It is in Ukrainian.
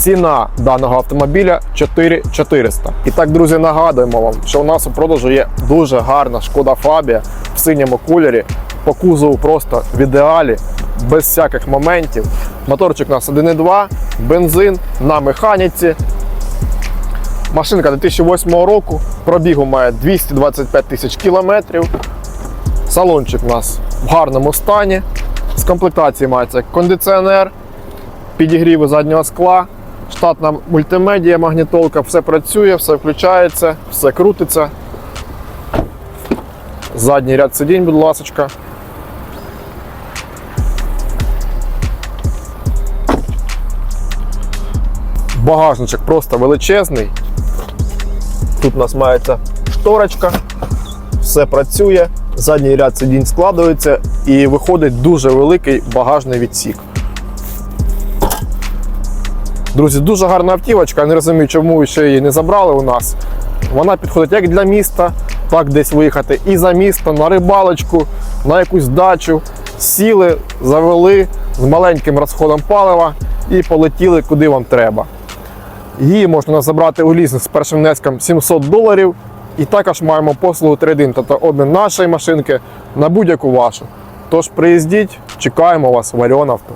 Ціна даного автомобіля 4400. І так, друзі, нагадуємо вам, що у нас у продажу є дуже гарна шкода Фабія в синьому кольорі. По кузову просто в ідеалі, без всяких моментів. Моторчик у нас 1.2, бензин на механіці. Машинка 2008 року, пробігу має 225 тисяч кілометрів. Салончик у нас в гарному стані. З комплектації мається кондиціонер, підігріви заднього скла, штатна мультимедія, магнітолка, все працює, все включається, все крутиться. Задній ряд сидінь, будь ласка. Багажничок просто величезний. Тут у нас мається шторочка, все працює, задній ряд сидінь складується і виходить дуже великий багажний відсік. Друзі, дуже гарна автівочка. Я не розумію, чому ще її не забрали у нас. Вона підходить як для міста, так десь виїхати і за місто, на рибалочку, на якусь дачу. Сіли, завели з маленьким розходом палива і полетіли куди вам треба. Її можна забрати у лізинг з першим внеском 700 доларів. І також маємо послугу трейдин, тобто обмін нашої машинки на будь-яку вашу. Тож приїздіть, чекаємо вас в Авто.